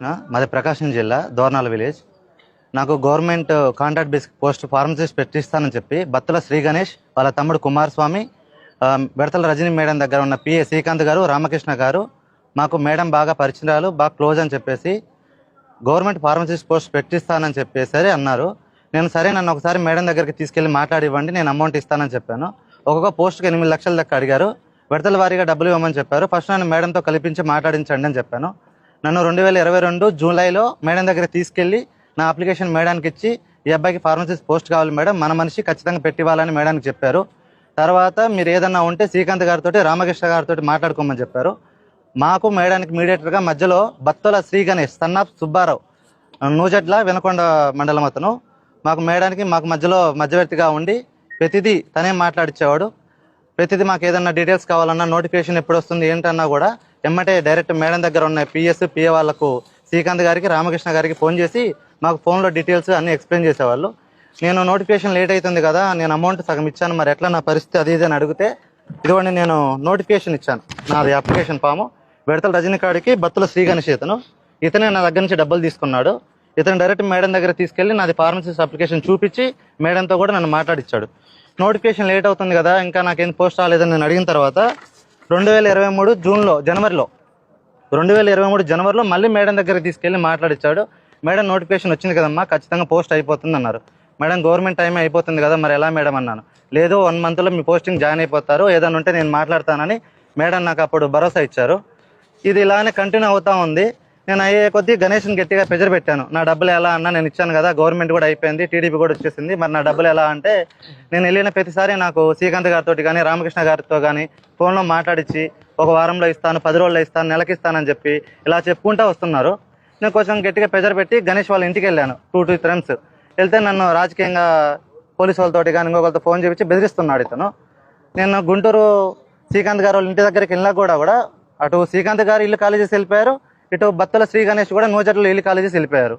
మాది ప్రకాశం జిల్లా దోర్నాల విలేజ్. నాకు government contract basic post pharmacist పెట్టిస్తానని చెప్పి బత్తుల శ్రీ గణేష్ వాళ్ళ తమ్ముడు కుమారస్వామి ఆ, బెడతల రజనీ మేడం దగ్గర ఉన్న పిఏ శ్రీకాంత్ గారు రామకృష్ణ గారు మాకు మేడం బాగా పరిచయాలు బాగా క్లోజ్ అని చెప్పేసి గవర్నమెంట్ ఫార్మసిస్ట్ పోస్ట్ పెట్టిస్తానని చెప్పేసరి అన్నారు. నేను సరే నన్ను ఒకసారి మేడం దగ్గరికి తీసుకెళ్ళి మాట్లాడివ్వండి నేను అమౌంట్ ఇస్తానని చెప్పాను. ఒక్కొక్క పోస్ట్కి ఎనిమిది లక్షల దాకా అడిగారు. విడతల వారీగా డబ్బులు ఇవ్వమని చెప్పారు. ఫస్ట్ నన్ను మేడంతో కల్పించి మాట్లాడించండి అని చెప్పాను. నన్ను రెండు వేల ఇరవై రెండు జూలైలో మేడం దగ్గర తీసుకెళ్ళి నా అప్లికేషన్ మేడానికి ఇచ్చి ఈ అబ్బాయికి ఫార్మసిస్ట్ పోస్ట్ కావాలి మేడం. మన మనిషి ఖచ్చితంగా పెట్టివ్వాలని మేడానికి చెప్పారు. తర్వాత మీరు ఏదన్నా ఉంటే శ్రీకాంత్ గారితో రామకృష్ణ గారితో మాట్లాడుకోమని చెప్పారు. మాకు మేడానికి మీడియేటర్గా మధ్యలో బత్తల శ్రీ గణేష్ సన్నాఫ్ సుబ్బారావు నూజట్ల వినకొండ మండలం అతను. మాకు మేడానికి మాకు మధ్యలో మధ్యవర్తిగా ఉండి ప్రతిదీ తనే మాట్లాడిచ్చేవాడు. ప్రతిదీ మాకు ఏదన్నా డీటెయిల్స్ కావాలన్నా నోటిఫికేషన్ ఎప్పుడు వస్తుంది ఏంటన్నా కూడా ఎమ్మటే డైరెక్ట్ మేడం దగ్గర ఉన్న పిఎస్ పిఏ వాళ్ళకు శ్రీకాంత్ గారికి రామకృష్ణ గారికి ఫోన్ చేసి మాకు ఫోన్లో డీటెయిల్స్ అన్ని ఎక్స్ప్లెయిన్ చేసేవాళ్ళు. నేను నోటిఫికేషన్ లేట్ అవుతుంది కదా నేను అమౌంట్ సగం ఇచ్చాను మరి ఎట్లా నా పరిస్థితి అది ఇది అని అడిగితే ఇదిగోండి నేను నోటిఫికేషన్ ఇచ్చాను. నాది అప్లికేషన్ ఫాము. విడతల రజనీకాడికి బత్తుల శ్రీ గణేష్ ఇతను. ఇతనే నా దగ్గర నుంచి డబ్బులు తీసుకున్నాడు. ఇతను డైరెక్ట్ మేడం దగ్గర తీసుకెళ్ళి నాది ఫార్మసిస్ట్ అప్లికేషన్ చూపించి మేడంతో కూడా నన్ను మాట్లాడిచ్చాడు. నోటిఫికేషన్ లేట్ అవుతుంది కదా ఇంకా నాకేం పోస్ట్ రాలేదని నేను అడిగిన తర్వాత రెండు వేల ఇరవై మూడు జూన్లో జనవరిలో. రెండు వేల ఇరవై మూడు జనవరిలో మళ్ళీ మేడం దగ్గరికి తీసుకెళ్ళి మాట్లాడిచ్చాడు. మేడం నోటిఫికేషన్ వచ్చింది కదమ్మా ఖచ్చితంగా పోస్ట్ అయిపోతుంది అన్నారు మేడం గవర్నమెంట్ టైం అయిపోతుంది కదా మరి ఎలా మేడం అన్నాను. లేదు వన్ మంత్లో మీ పోస్టింగ్ జాయిన్ అయిపోతారు ఏదైనా ఉంటే నేను మాట్లాడతానని మేడం నాకు అప్పుడు భరోసా ఇచ్చారు. ఇది ఇలానే కంటిన్యూ అవుతా ఉంది. నేను అయ్యే కొద్దీ గణేష్ని గట్టిగా ప్రెజర్ పెట్టాను. నా డబ్బులు ఎలా అన్నా నేను ఇచ్చాను కదా గవర్నమెంట్ కూడా అయిపోయింది టీడీపీ కూడా వచ్చేసింది. మరి నా డబ్బులు ఎలా అంటే నేను వెళ్ళిన ప్రతిసారి నాకు శ్రీకాంత్ గారితో కానీ రామకృష్ణ గారితో కానీ ఫోన్లో మాట్లాడించి ఒక వారంలో ఇస్తాను పది రోజుల్లో ఇస్తాను నెలకి ఇస్తానని చెప్పి ఇలా చెప్పుకుంటూ వస్తున్నారు. నేను కొంచెం గట్టిగా ప్రెజర్ పెట్టి గణేష్ వాళ్ళ ఇంటికి వెళ్ళాను టూ టూ టైమ్స్ వెళ్తే నన్ను రాజకీయంగా పోలీసు వాళ్ళతోటి కానీ ఇంకొకరితో ఫోన్ చేపించి బెదిరిస్తున్నాడు ఇతను. నేను గుంటూరు శ్రీకాంత్ గారు వాళ్ళ ఇంటి దగ్గరికి వెళ్ళినా కూడా కూడా అటు శ్రీకాంత్ గారు ఇల్లు ఖాళీ చేసి వెళ్ళిపోయారు ఇటు బత్తల శ్రీ గణేష్ కూడా నూజట్లో ఖాళీ చేసి వెళ్ళిపోయారు.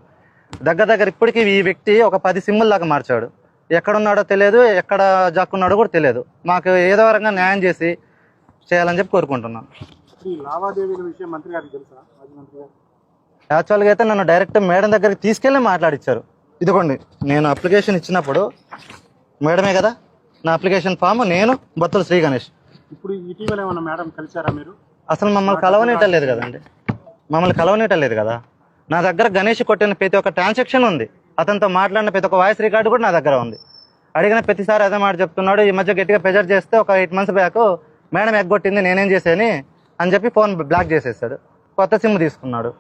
దగ్గర దగ్గర ఇప్పటికీ ఈ వ్యక్తి ఒక పది సిమ్ముల దాకా మార్చాడు. ఎక్కడున్నాడో తెలియదు ఎక్కడ జాక్కున్నాడో కూడా తెలియదు. మాకు ఏదో రకంగా న్యాయం చేసి చేయాలని చెప్పి కోరుకుంటున్నాను ఈ లావాదేవీల విషయం మంత్రి గారికి తెలుసా? మాజీ మంత్రి గారు యాక్చువల్గా అయితే నన్ను డైరెక్ట్ మేడం దగ్గరికి తీసుకెళ్ళి మాట్లాడిచ్చారు. ఇదిగోండి నేను అప్లికేషన్ ఇచ్చినప్పుడు మేడమే కదా నా అప్లికేషన్ ఫామ్ నేను బత్తుల శ్రీ గణేష్. ఇప్పుడు ఇటీవల ఏమన్నా మేడం కలిసారా మీరు? అసలు మమ్మల్ని కలవనీయటం లేదు కదండి. మమ్మల్ని కలవనీయటం లేదు కదా. నా దగ్గర గణేష్ కొట్టిన ప్రతి ఒక్క ట్రాన్సాక్షన్ ఉంది. అతనితో మాట్లాడిన ప్రతి ఒక్క వాయిస్ రికార్డు కూడా నా దగ్గర ఉంది. అడిగిన ప్రతిసారి అదే మాట చెప్తున్నాడు ఈ మధ్య గట్టిగా ప్రెజర్ చేస్తే ఒక ఎయిట్ మంత్స్ బ్యాక్ మేడం ఎగ్గొట్టింది నేనేం చేశాని అని చెప్పి ఫోన్ బ్లాక్ చేసేసాడు కొత్త సిమ్ తీసుకున్నాడు.